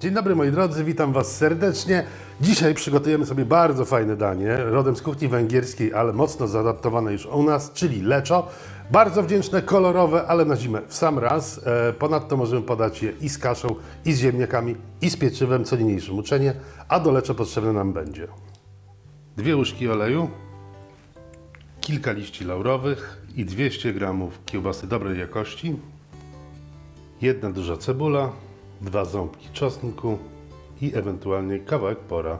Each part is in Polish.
Dzień dobry moi drodzy, witam Was serdecznie. Dzisiaj przygotujemy sobie bardzo fajne danie, rodem z kuchni węgierskiej, ale mocno zaadaptowane już u nas, czyli leczo. Bardzo wdzięczne, kolorowe, ale na zimę w sam raz. E, Ponadto możemy podać je i z kaszą, i z ziemniakami, i z pieczywem, co niniejszym uczenie, a do leczo potrzebne nam będzie dwie łyżki oleju, kilka liści laurowych i 200 g kiełbasy dobrej jakości, jedna duża cebula, dwa ząbki czosnku i ewentualnie kawałek pora.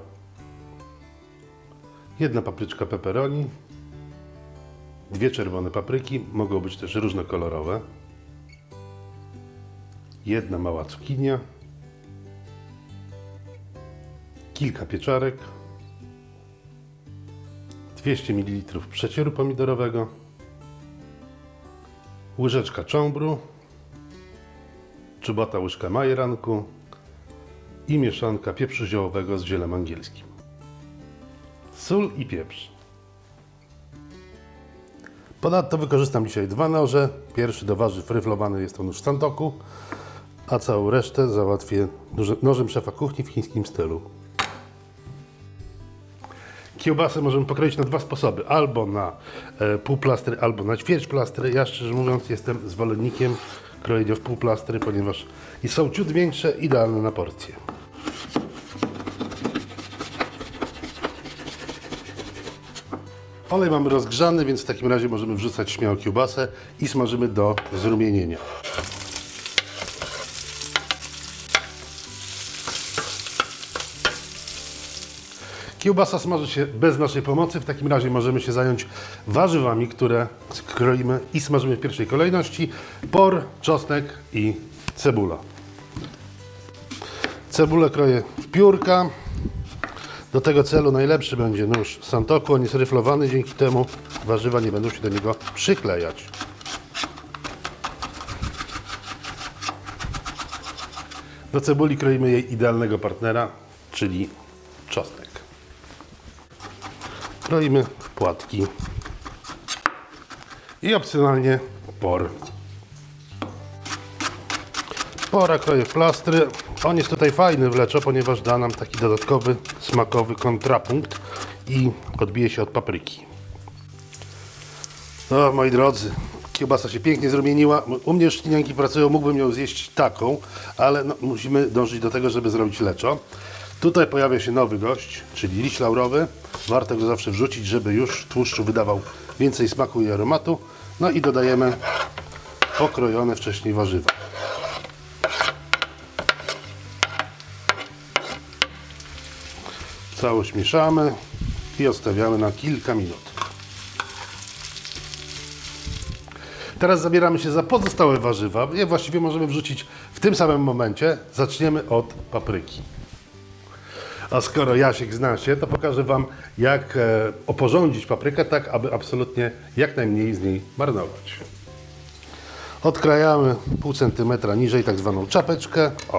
Jedna papryczka pepperoni, dwie czerwone papryki, mogą być też różnokolorowe, jedna mała cukinia, kilka pieczarek, 200 ml przecieru pomidorowego, łyżeczka cząbru, czubata łyżka majeranku i mieszanka pieprzu ziołowego z zielem angielskim. Sól i pieprz. Ponadto wykorzystam dzisiaj dwa noże. Pierwszy do warzyw ryflowany jest to nóż santoku, a całą resztę załatwię noże- nożem szefa kuchni w chińskim stylu. Kiełbasę możemy pokroić na dwa sposoby. Albo na e, pół plastry, albo na ćwierć plastry. Ja szczerze mówiąc jestem zwolennikiem krojenia w pół plastry, ponieważ i są ciut większe, idealne na porcję. Olej mamy rozgrzany, więc w takim razie możemy wrzucać śmiało kiełbasę i smażymy do zrumienienia. Kiełbasa smaży się bez naszej pomocy. W takim razie możemy się zająć warzywami, które kroimy i smażymy w pierwszej kolejności. Por, czosnek i cebula. Cebulę kroję w piórka. Do tego celu najlepszy będzie nóż Santoku. On jest ryflowany, dzięki temu warzywa nie będą się do niego przyklejać. Do cebuli kroimy jej idealnego partnera, czyli czosnek. Kroimy w płatki i opcjonalnie por. Pora kroję w plastry. On jest tutaj fajny w leczo, ponieważ da nam taki dodatkowy smakowy kontrapunkt i odbije się od papryki. No moi drodzy, kiełbasa się pięknie zrumieniła. U mnie już ślinianki pracują, mógłbym ją zjeść taką, ale no, musimy dążyć do tego, żeby zrobić leczo. Tutaj pojawia się nowy gość, czyli liść laurowy. Warto go zawsze wrzucić, żeby już tłuszczu wydawał więcej smaku i aromatu. No i dodajemy pokrojone wcześniej warzywa. Całość mieszamy i odstawiamy na kilka minut. Teraz zabieramy się za pozostałe warzywa. Je właściwie możemy wrzucić w tym samym momencie. Zaczniemy od papryki. A skoro Jasiek zna się, to pokażę Wam, jak e, oporządzić paprykę tak, aby absolutnie jak najmniej z niej marnować. Odkrajamy pół centymetra niżej tak zwaną czapeczkę. O,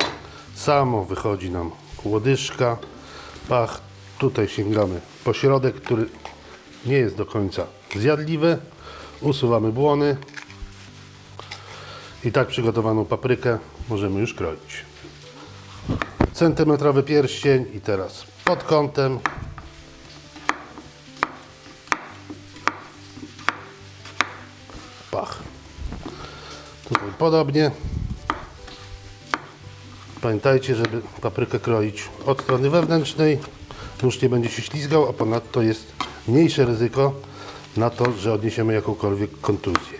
samo wychodzi nam łodyżka. Pach, tutaj sięgamy po środek, który nie jest do końca zjadliwy. Usuwamy błony. I tak przygotowaną paprykę możemy już kroić. Centymetrowy pierścień i teraz pod kątem. Pach. Tutaj podobnie. Pamiętajcie, żeby paprykę kroić od strony wewnętrznej. Nóż nie będzie się ślizgał, a ponadto jest mniejsze ryzyko na to, że odniesiemy jakąkolwiek kontuzję.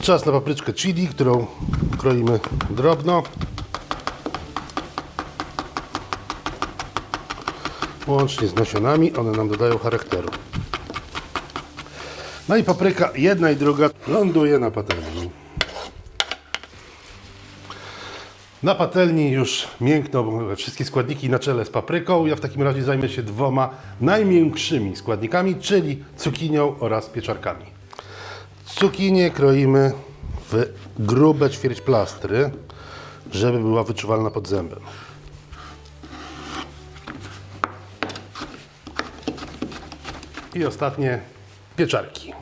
Czas na papryczkę chili, którą kroimy drobno. Łącznie z nasionami, one nam dodają charakteru. No i papryka jedna i druga ląduje na patelni. Na patelni już miękną wszystkie składniki na czele z papryką. Ja w takim razie zajmę się dwoma najmiększymi składnikami, czyli cukinią oraz pieczarkami. Cukinię kroimy w grube ćwierć plastry, żeby była wyczuwalna pod zębem. I ostatnie pieczarki.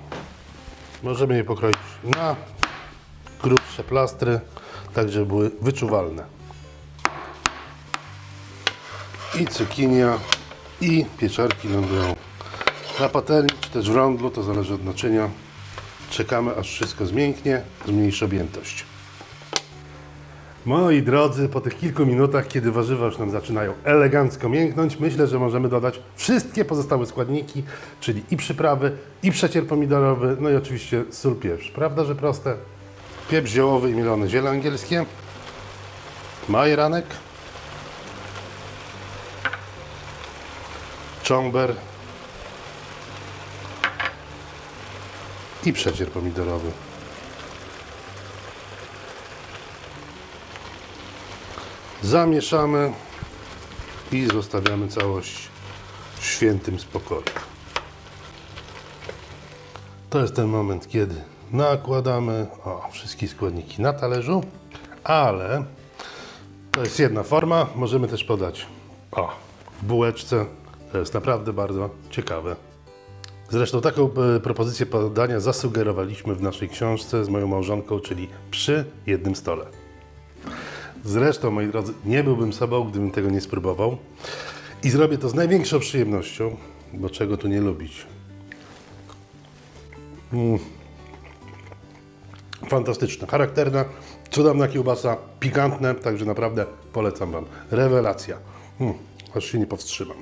Możemy je pokroić na grubsze plastry, tak żeby były wyczuwalne. i cukinia, i pieczarki lądują na patelni, czy też w rondlu, to zależy od naczynia. Czekamy, aż wszystko zmięknie, zmniejszy objętość. Moi drodzy, po tych kilku minutach, kiedy warzywa już nam zaczynają elegancko mięknąć, myślę, że możemy dodać wszystkie pozostałe składniki, czyli i przyprawy, i przecier pomidorowy, no i oczywiście sól, pieprz. Prawda, że proste? Pieprz ziołowy i mielone ziele angielskie, majeranek, czomber i przecier pomidorowy. Zamieszamy i zostawiamy całość w świętym spokoju. To jest ten moment, kiedy nakładamy o, wszystkie składniki na talerzu, ale to jest jedna forma. Możemy też podać o, w bułeczce. To jest naprawdę bardzo ciekawe. Zresztą taką e, propozycję podania zasugerowaliśmy w naszej książce z moją małżonką, czyli przy jednym stole. Zresztą, moi drodzy, nie byłbym sobą, gdybym tego nie spróbował. I zrobię to z największą przyjemnością, bo czego tu nie lubić. Mm. Fantastyczna, charakterna, cudowna kiełbasa, pikantne, także naprawdę polecam Wam. Rewelacja. Mm, aż się nie powstrzymam.